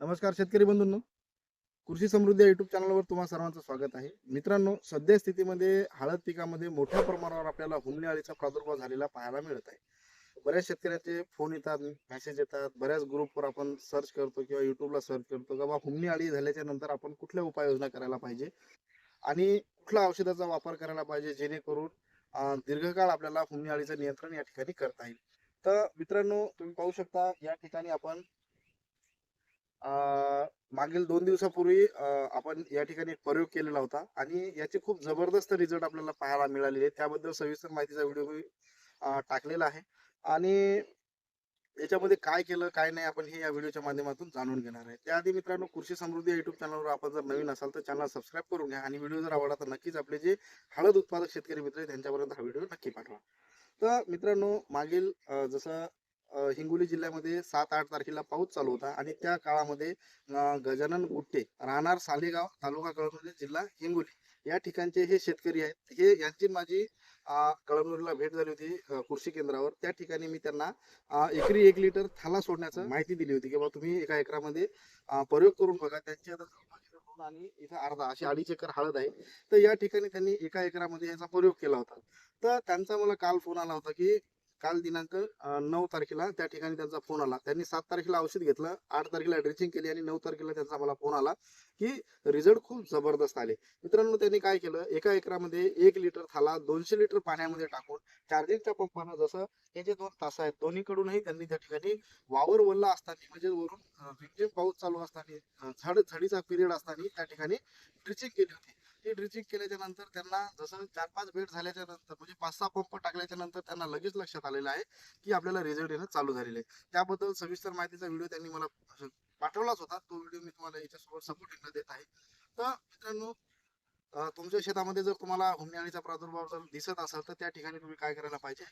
नमस्कार शेतकरी बंधूंनो. कृषी समृद्धी युट्यूब चॅनलवर तुम्हा सर्वांचं स्वागत आहे. मित्रांनो सध्या स्थितीमध्ये हळद पिकामध्ये मोठ्या प्रमाणावर आपल्याला हुमणी अळीचा प्रादुर्भाव झालेला पाहायला मिळत आहे. बऱ्याच शेतकऱ्यांचे फोन येतात मेसेज येतात. बऱ्याच ग्रुपवर आपण सर्च करतो किंवा युट्यूबला सर्च करतो किंवा बाबा हुमणी अळी झाल्याच्यानंतर आपण कुठल्या उपाययोजना करायला पाहिजे आणि कुठल्या औषधाचा वापर करायला पाहिजे जेणेकरून दीर्घकाळ आपल्याला हुमणी अळीचं नियंत्रण या ठिकाणी करता येईल. तर मित्रांनो तुम्ही पाहू शकता या ठिकाणी आपण मागील दोन दिवसापूर्वी आपण या ठिकाणी एक प्रयोग केलेला होता आणि याचे खूप जबरदस्त रिझल्ट आपल्याला पाहायला मिळालेले आहेत. त्याबद्दल सविस्तर माहितीचा व्हिडिओ मी टाकलेला आहे. आणि याच्यामध्ये काय केलं काय नाही आपण हे या व्हिडिओच्या माध्यमातून जाणून घेणार आहे. त्याआधी मित्रांनो कृषी समृद्धी युट्यूब चॅनलवर आपण जर नवीन असाल तर चॅनल सबस्क्राईब करून घ्या आणि व्हिडिओ जर आवडला तर नक्कीच आपले जे हळद उत्पादक शेतकरी मित्र आहेत त्यांच्यापर्यंत हा व्हिडिओ नक्की पाठवा. तर मित्रांनो मागील जसं हिंगोली जिल्ह्यामध्ये सात आठ तारखेला पाऊस चालू होता आणि त्या काळामध्ये गजानन गुट्टे राहणार सालेगाव तालुका कळमनुरी जिल्हा हिंगोली या ठिकाणचे हे शेतकरी आहेत. हे यांची माझी कळमनुरीला भेट झाली होती कृषी केंद्रावर. त्या ठिकाणी मी त्यांना एकरी एक लिटर थाला सोडण्याचं माहिती दिली होती की बाबा तुम्ही एका एकरामध्ये प्रयोग करून बघा. त्यांची आता दोन आणि इथं अर्धा अशी अडीच एकर हळद आहे. तर या ठिकाणी त्यांनी एका एकरामध्ये याचा प्रयोग केला होता. तर त्यांचा मला काल फोन आला होता की काल दिनांक नऊ तारखेला त्या ठिकाणी त्यांचा फोन आला. त्यांनी सात तारखेला औषध घेतलं आठ तारखेला ड्रेसिंग केली आणि नऊ तारखेला त्यांचा मला फोन आला की रिझल्ट खूप जबरदस्त आले. मित्रांनो त्यांनी काय केलं एका एकरामध्ये एक लिटर थाला दोनशे लिटर पाण्यामध्ये टाकून चार्जिंगच्या पंपानं जसं हे जे दोन तास आहेत दोन्हीकडूनही त्यांनी त्या ठिकाणी वावर वल्ला असताना म्हणजे वरून पाऊस चालू असताना झाड झडीचा पिरियड असताना त्या ठिकाणी ड्रिचिंग केली होती. ती ड्रिचिंग केल्याच्यानंतर त्यांना जसं चार पाच बेड झाल्याच्यानंतर म्हणजे पाच सहा पंप टाकल्याच्या नंतर त्यांना लगेच लक्षात आलेलं आहे की आपल्याला रिझल्ट येणं चालू झालेलं आहे. त्याबद्दल सविस्तर माहितीचा व्हिडिओ त्यांनी मला पाठवलाच होता. तो व्हिडिओ मी तुम्हाला याच्यासोबत सपोर्ट देत आहे. तर मित्रांनो तुमच्या शेतामध्ये जर तुम्हाला हुमणी प्रादुर्भाव जर दिसत असेल तर त्या ठिकाणी तुम्ही काय करायला पाहिजे?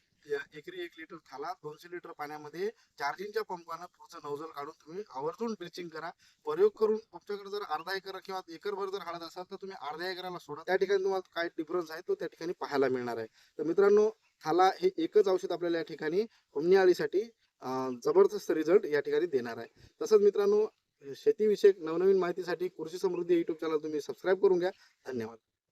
एकरी एक लिटर थाला दोनशे लिटर पाण्यामध्ये चार्जिंगच्या पंपानं पुढचं नौजल काढून तुम्ही आवर्जून ब्लिचिंग करा. प्रयोग करून तुमच्याकडे जर अर्धा एकर किंवा एकरभर जर हळद असाल तर तुम्ही अर्ध्या एकराला सोडा. त्या ठिकाणी तुम्हाला काय डिफरन्स आहे तो त्या ठिकाणी पाहायला मिळणार आहे. तर मित्रांनो थाला हे एकच औषध आपल्याला या ठिकाणी हुमणी जबरदस्त रिझल्ट या ठिकाणी देणार आहे. तसंच मित्रांनो शेतीविषयक नवनवीन माहितीसाठी कृषी समृद्धी युट्यूब चॅनल तुम्ही सबस्क्राईब करून घ्या. धन्यवाद.